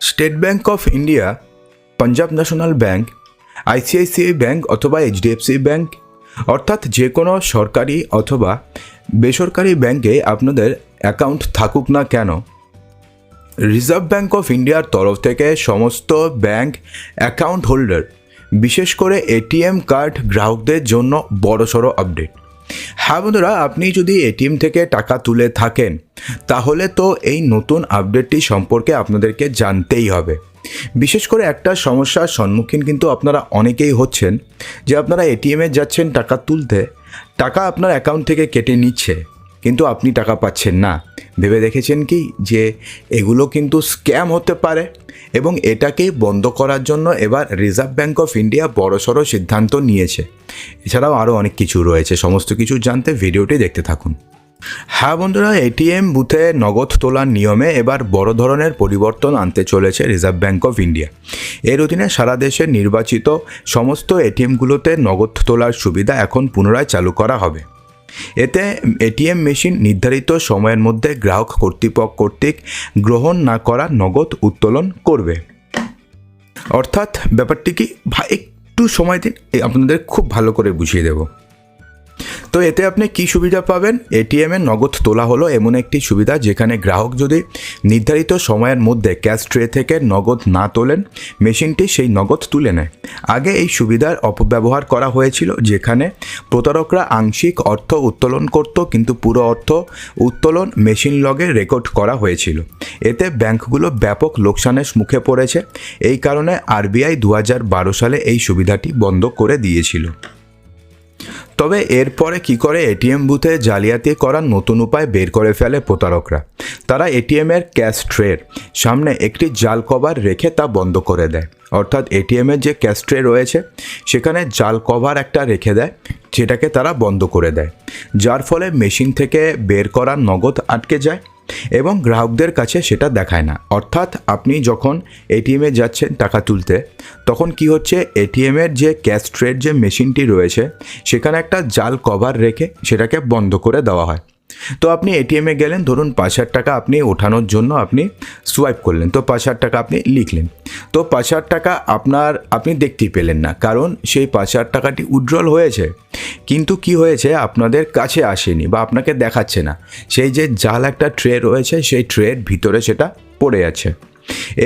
State Bank of India, Punjab National Bank, ICICI bank অথবা HDFC bank, অর্থাৎ যে কোনো সরকারি অথবা বেসরকারি ব্যাঙ্কে আপনাদের অ্যাকাউন্ট থাকুক না কেন। রিজার্ভ ব্যাঙ্ক অফ ইন্ডিয়ার তরফ থেকে সমস্ত ব্যাঙ্ক অ্যাকাউন্ট হোল্ডার, বিশেষ করে এটিএম কার্ড গ্রাহকদের জন্য বড়সড় আপডেট। হ্যাঁ বন্ধুরা, আপনি যদি এটিএম থেকে টাকা তুলে থাকেন, তাহলে তো এই নতুন আপডেটটি সম্পর্কে আপনাদেরকে জানতেই হবে। বিশেষ করে একটা সমস্যার সম্মুখীন কিন্তু আপনারা অনেকেই হচ্ছেন, যে আপনারা এটিএমে যাচ্ছেন টাকা তুলতে, টাকা আপনার অ্যাকাউন্ট থেকে কেটে নিচ্ছে। কিন্তু আপনি টাকা পাচ্ছেন না। ভেবে দেখেছেন কি? যে এগুলো কিন্তু স্ক্যাম হতে পারে এবং এটাকেই বন্ধ করার জন্য এবার রিজার্ভ ব্যাঙ্ক অফ ইন্ডিয়া বড়সড় সিদ্ধান্ত নিয়েছে। এছাড়াও আরও অনেক কিছু রয়েছে। সমস্ত কিছু জানতে ভিডিওটি দেখতে থাকুন। হ্যাঁ বন্ধুরা, এটিএম বুথে নগদ তোলার নিয়মে এবার বড় ধরনের পরিবর্তন আনতে চলেছে রিজার্ভ ব্যাঙ্ক অফ ইন্ডিয়া এর অধীনে সারা দেশে নির্বাচিত সমস্ত এটিএমগুলোতে নগদ তোলার সুবিধা এখন পুনরায় চালু করা হবে। এতে এটিএম মেশিন নির্ধারিত সময়ের মধ্যে গ্রাহক কর্তৃপক্ষ কর্তৃক গ্রহণ না করা নগদ উত্তোলন করবে। অর্থাৎ ব্যাপারটি কি একটু সময় দিন আপনাদের খুব ভালো করে বুঝিয়ে দেবো। তো এতে আপনি কি সুবিধা পাবেন? এটিএমে নগদ তোলা হলো এমন একটি সুবিধা যেখানে গ্রাহক যদি নির্ধারিত সময়ের মধ্যে ক্যাশ ট্রে থেকে নগদ না তোলেন, মেশিনটি সেই নগদ তুলে নেয়। আগে এই সুবিধার অপব্যবহার করা হয়েছিল যেখানে প্রতারকরা আংশিক অর্থ উত্তোলন করত কিন্তু পুরো অর্থ উত্তোলন মেশিন লগে রেকর্ড করা হয়েছিল। এতে ব্যাংকগুলো ব্যাপক লোকসানের মুখে পড়েছে। এই কারণে আরবিআই দু হাজার বারো সালে এই সুবিধাটি বন্ধ করে দিয়েছিল। তবে এরপরে কি করে এটিএম বুথে জালিয়াতি করার নতুন উপায় বের করে ফেলে প্রতারকরা? তারা এটিএমের ক্যাশ ট্রের সামনে একটি জাল কভার রেখে তা বন্ধ করে দেয়। অর্থাৎ এটিএমের যে ক্যাশ ট্রে রয়েছে, সেখানে জাল কভার একটা রেখে দেয় সেটাকে তারা বন্ধ করে দেয়। যার ফলে মেশিন থেকে বের করা নগদ আটকে যায় এবং গ্রাহকদের কাছে সেটা দেখায় না। অর্থাৎ আপনি যখন এটিএমে যাচ্ছেন টাকা তুলতে, তখন কি হচ্ছে? এটিএমের যে ক্যাশ ট্রেড যে মেশিনটি রয়েছে, সেখানে একটা জাল কভার রেখে সেটাকে বন্ধ করে দেওয়া হয়। তো আপনি এটিএমে গেলেন, ধরুন পাঁচ হাজার টাকা আপনি ওঠানোর জন্য আপনি সোয়াইপ করলেন, তো পাঁচ হাজার টাকা আপনি লিখলেন। তো পাঁচ হাজার টাকা আপনার, আপনি দেখতেই পেলেন না, কারণ সেই পাঁচ হাজার টাকাটি উজ্জ্বল হয়েছে। কিন্তু কি হয়েছে? আপনাদের কাছে আসেনি বা আপনাকে দেখাচ্ছে না। সেই যে জাল একটা ট্রে রয়েছে, সেই ট্রের ভিতরে সেটা পড়ে আছে।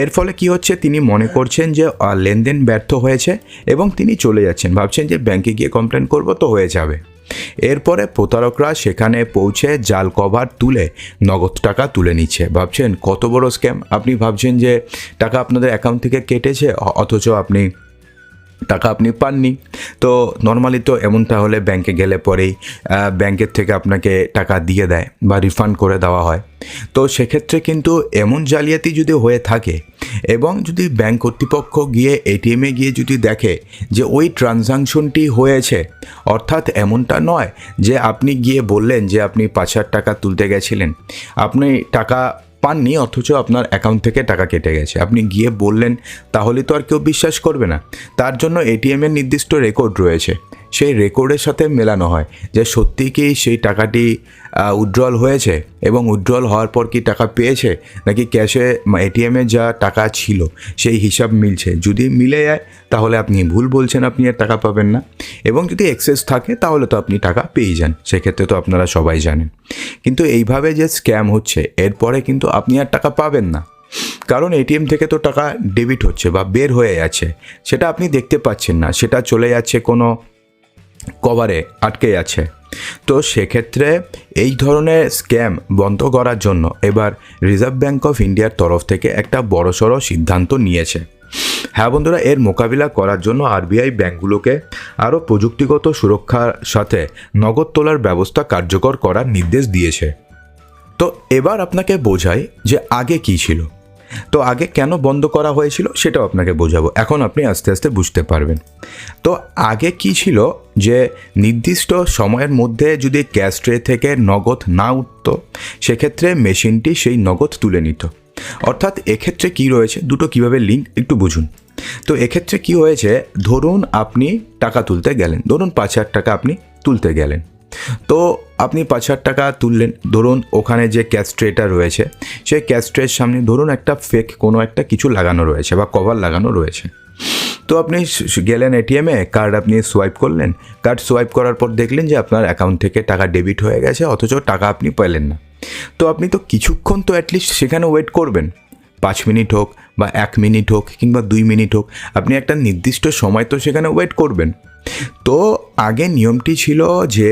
এর ফলে কি হচ্ছে? তিনি মনে করছেন যে লেনদেন ব্যর্থ হয়েছে এবং তিনি চলে যাচ্ছেন। ভাবছেন যে ব্যাংকে গিয়ে কমপ্লেন করব, তো হয়ে যাবে। এরপরে প্রতারকরা সেখানে পৌঁছে জাল কভার তুলে নগদ টাকা তুলে নিচ্ছে। ভাবছেন কত বড় স্ক্যাম আপনি ভাবছেন যে টাকা আপনাদের অ্যাকাউন্ট থেকে কেটেছে? অথচ আপনি টাকা আপনি পাননি। তো নর্মালি তো এমনটা হলে ব্যাংকে গেলে পরেই ব্যাংকের থেকে আপনাকে টাকা দিয়ে দেয় বা রিফান্ড করে দেওয়া হয়। তো সেক্ষেত্রে কিন্তু এমন জালিয়াতি যদি হয়ে থাকে এবং যদি ব্যাংক কর্তৃপক্ষ গিয়ে এটিএমে গিয়ে যদি দেখে যে ওই ট্রানজাকশনটি হয়েছে, অর্থাৎ এমনটা নয় যে আপনি গিয়ে বললেন যে আপনি পাঁচ হাজার টাকা তুলতে গেছিলেন। আপনি টাকা পাননি, অথচ আপনার অ্যাকাউন্ট থেকে টাকা কেটে গেছে। আপনি গিয়ে বললেন, তাহলে তো আর কেউ বিশ্বাস করবে না। তার জন্য এটিএমের নির্দিষ্ট রেকর্ড রয়েছে। সেই রেকর্ডের সাথে মেলানো হয় যে সত্যি কি সেই টাকাটি উজ্জ্বল হয়েছে? এবং উজ্জ্বল হওয়ার পর কি টাকা পেয়েছে? নাকি ক্যাশে এটিএমে যা টাকা ছিল সেই হিসাব মিলছে? যদি মিলে যায়, তাহলে আপনি ভুল বলছেন, আপনি আর টাকা পাবেন না। এবং যদি এক্সেস থাকে, তাহলে তো আপনি টাকা পেয়ে যান। সেক্ষেত্রে তো আপনারা সবাই জানেন। কিন্তু এইভাবে যে স্ক্যাম হচ্ছে, এরপরে কিন্তু আপনি আর টাকা পাবেন না। কারণ এটিএম থেকে তো টাকা ডেবিট হচ্ছে বা বের হয়ে যাচ্ছে। সেটা আপনি দেখতে পাচ্ছেন না। সেটা চলে যাচ্ছে কোনো কভারে আটকে আছে। তো সেক্ষেত্রে এই ধরনের স্ক্যাম বন্ধ করার জন্য এবার রিজার্ভ ব্যাঙ্ক অফ ইন্ডিয়ার তরফ থেকে একটা বড়সড় সিদ্ধান্ত নিয়েছে। হ্যাঁ বন্ধুরা, এর মোকাবিলা করার জন্য আরবিআই ব্যাঙ্কগুলোকে আরও প্রযুক্তিগত সুরক্ষার সাথে নগদ তোলার ব্যবস্থা কার্যকর করার নির্দেশ দিয়েছে। তো এবার আপনাকে বোঝাই যে আগে কি ছিল। তো আগে কেন বন্ধ করা হয়েছিল সেটাও আপনাকে বোঝাবো। এখন আপনি আস্তে আস্তে বুঝতে পারবেন। তো আগে কি ছিল যে নির্দিষ্ট সময়ের মধ্যে যদি ক্যাশ ট্রে থেকে নগদ না উঠত, সেক্ষেত্রে মেশিনটি সেই নগদ তুলে নিত। অর্থাৎ এক্ষেত্রে কি রয়েছে? দুটো কীভাবে লিঙ্ক একটু বুঝুন। তো এক্ষেত্রে কি হয়েছে? ধরুন আপনি টাকা তুলতে গেলেন। ধরুন পাঁচ হাজার টাকা আপনি তুলতে গেলেন। তো আপনি পাঁচ হাজার টাকা তুললেন। ধরুন ওখানে যে ক্যাশ ট্রেটা রয়েছে, সেই ক্যাশ ট্রের সামনে ধরুন একটা ফেক কোনো একটা কিছু লাগানো রয়েছে বা কভার লাগানো রয়েছে। তো আপনি গেলেন এটিএমে কার্ড আপনি সোয়াইপ করলেন। কার্ড সোয়াইপ করার পর দেখলেন যে আপনার অ্যাকাউন্ট থেকে টাকা ডেবিট হয়ে গেছে, অথচ টাকা আপনি পেলেন না। তো আপনি তো কিছুক্ষণ তো অ্যাটলিস্ট সেখানে ওয়েট করবেন। পাঁচ মিনিট হোক বা এক মিনিট হোক কিংবা দুই মিনিট হোক, আপনি একটা নির্দিষ্ট সময় তো সেখানে ওয়েট করবেন। তো আগে নিয়মটি ছিল যে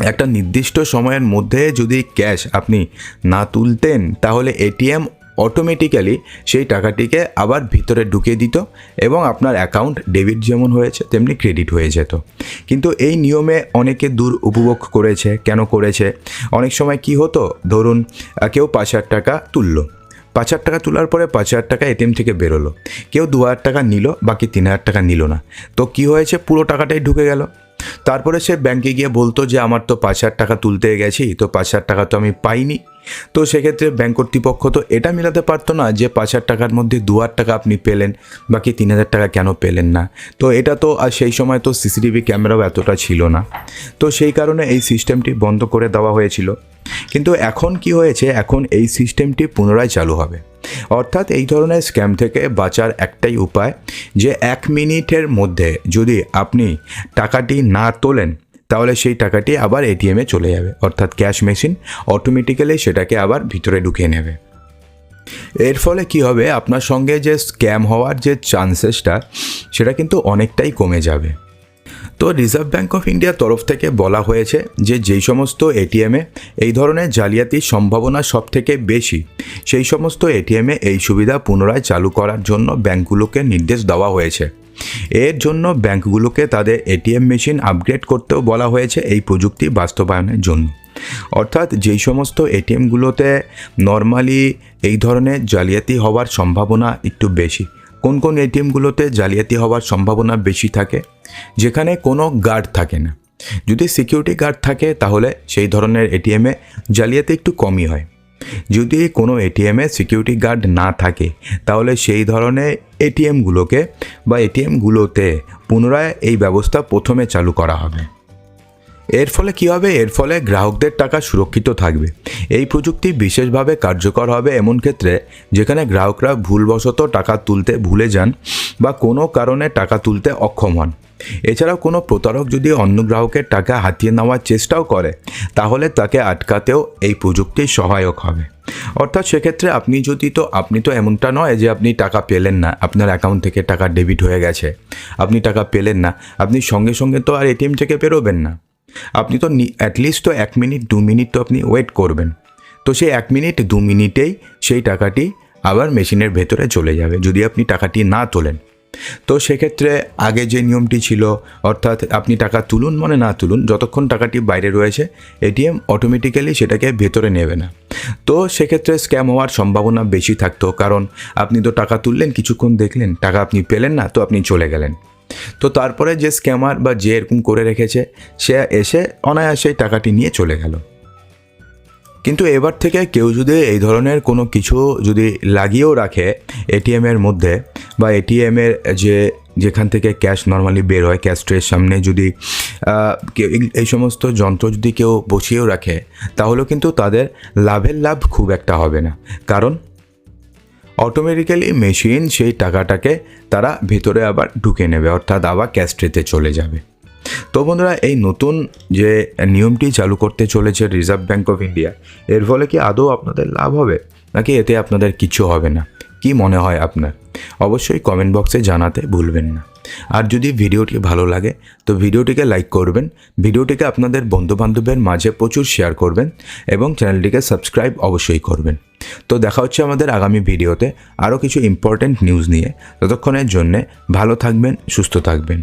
একটা নির্দিষ্ট সময়ের মধ্যে যদি ক্যাশ আপনি না তুলতেন, তাহলে এটিএম অটোমেটিক্যালি সেই টাকাটিকে আবার ভিতরে ঢুকিয়ে দিত এবং আপনার অ্যাকাউন্ট ডেবিট যেমন হয়েছে, তেমনি ক্রেডিট হয়ে যেত। কিন্তু এই নিয়মে অনেকে দূর উপভোগ করেছে। কেন করেছে? অনেক সময় কি হতো? ধরুন কেউ পাঁচ হাজার টাকা তুললো। পাঁচ হাজার টাকা তোলার পরে পাঁচ হাজার টাকা এটিএম থেকে বেরোলো। কেউ দু হাজার টাকা নিল, বাকি তিন হাজার টাকা নিল না। তো কি হয়েছে? পুরো টাকাটাই ঢুকে গেল। তারপরে সে ব্যাংকে গিয়ে বলতো যে, আমার তো পাঁচ হাজার টাকা তুলতে গেছি, তো পাঁচ হাজার টাকা তো আমি পাইনি। তো সেক্ষেত্রে ব্যাংক কর্তৃপক্ষ তো এটা মেলাতে পারতো না যে পাঁচ হাজার টাকার মধ্যে দু হাজার টাকা আপনি পেলেন, বাকি তিন হাজার টাকা কেন পেলেন না? তো এটা তো, আর সেই সময় তো সিসিটিভি ক্যামেরাও এতটা ছিল না। তো সেই কারণে এই সিস্টেমটি বন্ধ করে দেওয়া হয়েছিল। কিন্তু এখন কি হয়েছে? এখন এই সিস্টেমটি পুনরায় চালু হবে। অর্থাৎ এই ধরনের স্ক্যাম থেকে বাঁচার একটাই উপায় যে এক মিনিটের মধ্যে যদি আপনি টাকাটি না তোলেন তাহলে সেই টাকাটি আবার এটিএমে চলে যাবে। অর্থাৎ ক্যাশ মেশিন অটোমেটিক্যালি সেটাকে আবার ভিতরে ঢুকিয়ে নেবে। এর ফলে কি হবে? আপনার সঙ্গে যে স্ক্যাম হওয়ার যে চান্সেসটা সেটা কিন্তু অনেকটাই কমে যাবে। তো রিজার্ভ ব্যাঙ্ক অফ ইন্ডিয়ার তরফ থেকে বলা হয়েছে যে যেই সমস্ত এটিএমে এই ধরনের জালিয়াতির সম্ভাবনা সব থেকে বেশি, সেই সমস্ত এটিএমে এই সুবিধা পুনরায় চালু করার জন্য ব্যাঙ্কগুলোকে নির্দেশ দেওয়া হয়েছে। এর জন্য ব্যাঙ্কগুলোকে তাদের এটিএম মেশিন আপগ্রেড করতেও বলা হয়েছে এই প্রযুক্তি বাস্তবায়নের জন্য। অর্থাৎ যেই সমস্ত এটিএমগুলোতে নর্মালি এই ধরনের জালিয়াতি হওয়ার সম্ভাবনা একটু বেশি। কোন কোন এটিএমগুলোতে জালিয়াতি হওয়ার সম্ভাবনা বেশি থাকে? যেখানে কোনো গার্ড থাকে না। যদি সিকিউরিটি গার্ড থাকে, তাহলে সেই ধরনের এটিএমে জালিয়াতি একটু কমই হয়। যদি কোনো এটিএমে সিকিউরিটি গার্ড না থাকে, তাহলে সেই ধরনের এটিএমগুলোকে বা এটিএমগুলোতে পুনরায় এই ব্যবস্থা প্রথমে চালু করা হবে। এর ফলে কি হবে? এর ফলে গ্রাহকদের টাকা সুরক্ষিত থাকবে। এই প্রযুক্তি বিশেষভাবে কার্যকর হবে এমন ক্ষেত্রে যেখানে গ্রাহকরা ভুলবশত টাকা তুলতে ভুলে যান বা কোনো কারণে টাকা তুলতে অক্ষম হন। এছাড়াও কোনো প্রতারক যদি অন্য গ্রাহকের টাকা হাতিয়ে নেওয়ার চেষ্টাও করে, তাহলে তাকে আটকাতেও এই প্রযুক্তি সহায়ক হবে। অর্থাৎ সেক্ষেত্রে আপনি যদি তো, আপনি তো এমনটা নয় যে আপনি টাকা পেলেন না, আপনার অ্যাকাউন্ট থেকে টাকা ডেবিট হয়ে গেছে, আপনি টাকা পেলেন না, আপনি সঙ্গে সঙ্গে তো আর এটিএম থেকে বেরোবেন না। আপনি তো অ্যাটলিস্ট তো এক মিনিট, দু মিনিট তো আপনি ওয়েট করবেন। তো সেই এক মিনিট, দু মিনিটেই সেই টাকাটি আবার মেশিনের ভেতরে চলে যাবে, যদি আপনি টাকাটি না তোলেন। তো সেক্ষেত্রে আগে যে নিয়মটি ছিল, অর্থাৎ আপনি টাকা তুলুন মানে না তুলুন, যতক্ষণ টাকাটি বাইরে রয়েছে, এটিএম অটোমেটিক্যালি সেটাকে ভেতরে নেবে না। তো সেক্ষেত্রে স্ক্যাম হওয়ার সম্ভাবনা বেশি থাকতো, কারণ আপনি তো টাকা তুললেন, কিছুক্ষণ দেখলেন, টাকা আপনি পেলেন না, তো আপনি চলে গেলেন। তো তারপরে যে স্ক্যামার বা যে এরকম করে রেখেছে, সে এসে অনায়াসেই টাকাটি নিয়ে চলে গেল। কিন্তু এবার থেকে কেউ যদি এই ধরনের কোনো কিছু যদি লাগিয়েও রাখে, এটিএমের মধ্যে বা এটিএমের যে যেখান থেকে ক্যাশ নর্মালি বের হয় ক্যাশ ট্রের সামনে যদি এই- সমস্ত যন্ত্র যদি কেউ বসিয়েও রাখে তাহলেও কিন্তু তাদের লাভের লাভ খুব একটা হবে না। কারণ অটোমেটিক্যালি মেশিন সেই টাকাটাকে তারা ভেতরে আবার ঢুকে নেবে, অর্থাৎ আবার ক্যাশ ট্রেতে চলে যাবে। তো বন্ধুরা, এই নতুন যে নিয়মটি চালু করতে চলেছে রিজার্ভ ব্যাঙ্ক অফ ইন্ডিয়া এর ফলে কি আদৌ আপনাদের লাভ হবে? নাকি এতে আপনাদের কিছু হবে না? কি মনে হয় আপনার? অবশ্যই কমেন্ট বক্সে জানাতে ভুলবেন না। আর যদি ভিডিওটি ভালো লাগে, তো ভিডিওটিকে লাইক করবেন, ভিডিওটিকে আপনাদের বন্ধুবান্ধবের মাঝে প্রচুর শেয়ার করবেন এবং চ্যানেলটিকে সাবস্ক্রাইব অবশ্যই করবেন। তো দেখা হচ্ছে আমাদের আগামী ভিডিওতে আরও কিছু ইম্পর্ট্যান্ট নিউজ নিয়ে। ততক্ষণের জন্যে ভালো থাকবেন, সুস্থ থাকবেন।